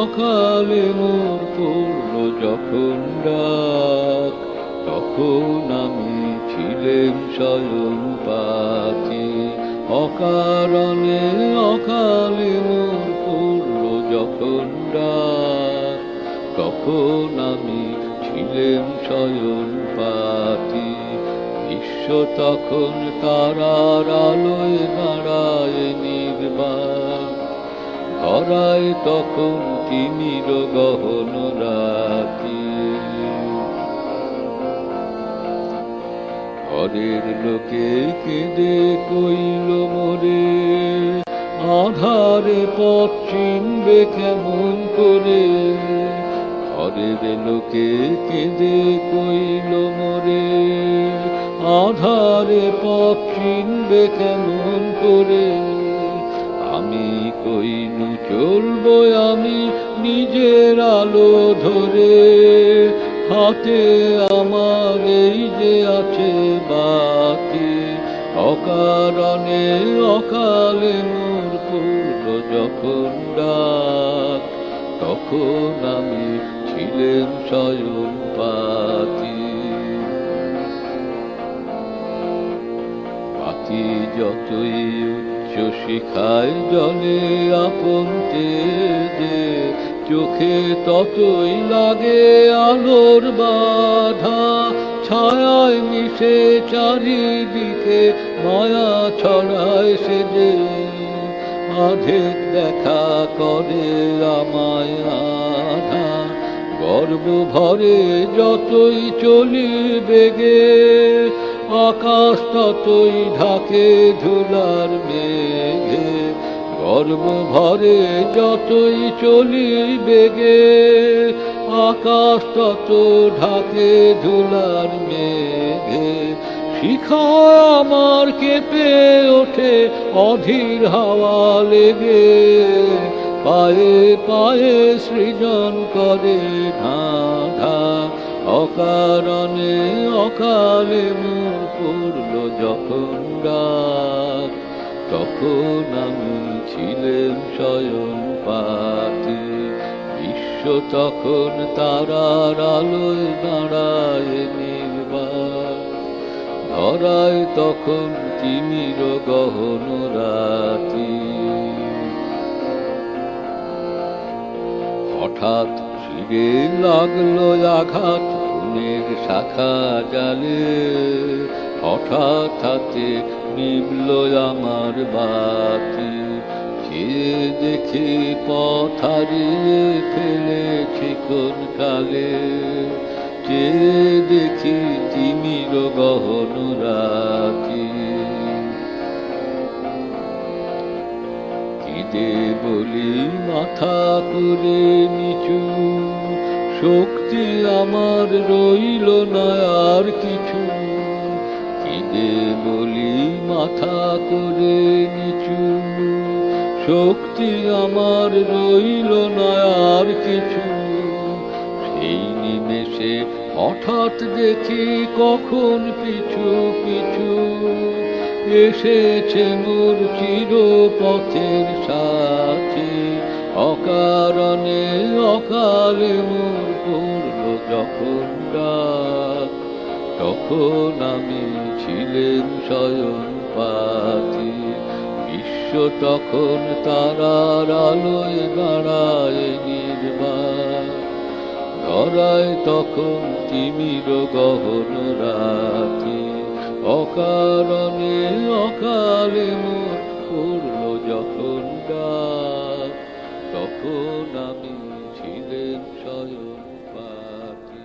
অকালে মোর পড়ল যখন ডাক, তখন আমি ছিলেম স্বয়ং পাখি। অকারণে অকালে মোর পড়ল যখন ডাক, তখন আমি ছিলেম স্বয়ং পাখি। বিশ্ব তখন তারার আলোয় দাঁড়ায় নির্বাক। ধরায় তখন তিমির গহন রাতি ঘরের লোকে কেঁদে কইল মরে, আধারে পথ চিনবে কেমন করে? ঘরের লোকে কেঁদে কইল মরে, আধারে পথ চিনবে কেমন করে? আমি চলবো আমি নিজের আলো ধরে, হাতে আমার এই যে আছে বাতি অকারণে অকালে মোর পূর্ণ যখন ডাক, তখন আমি ছিলেন স্বয়ং পাতি। পাতি যতই শিখায় জলে আপন যে চোখে ততই লাগে আলোর বাধা। ছায়ায় মিশে চারিদিকে মায়া ছড়ায় সে যে আধেক দেখা করে আমায় আধা। গর্ব ভরে যতই চলি বেগে। আকাশ ততই ঢাকে ধুলার মেঘে গর্ব ভরে যতই চলি বেগে আকাশ তত ঢাকে ধুলার মেঘে। শিখা আমার কেঁপে ওঠে, অধীর হাওয়া লেগে। পায়ে পায়ে সৃজন করে ধাঁধা অকারণে অকালে মোর পড়ল যখন ডাক তখন আমি ছিলেন স্বয়ং পাতি। বিশ্ব তখন তারার আলোয় দাঁড়ায় নির্বাক। ধরায় তখন তিমির গহন রাতি। হঠাৎ শিরে লাগল আঘাত ফুলের শাখা জালে হঠাৎ হাতে নিবল আমার বাতি। যে দেখি পথ হারিয়ে ফেলেছি কোন কালে? যে দেখি তিমির গহন রাতি কিদে বলি মাথা করে নিচু শক্তি আমার রইল না আর কিছু। কিদে বলি মাথা করে নিচু। শক্তি আমার রইল না আর কিছু। সেই নিমেষে হঠাৎ দেখি কখন পিছু পিছু এসেছে মোর চির পথের সাথে। অকারণে অকালে পড়ল যখন ডাক তখন আমি ছিলেন স্বয়ং পাতি বিশ্ব তখন তারার আলোয় দাঁড়ায় নির্বাক ধরায় তখন তিমির গহন রাতি। অকারণে অকালে মোর যখন ডাক তখন আমি ছিলেন স্বয়ং পাতি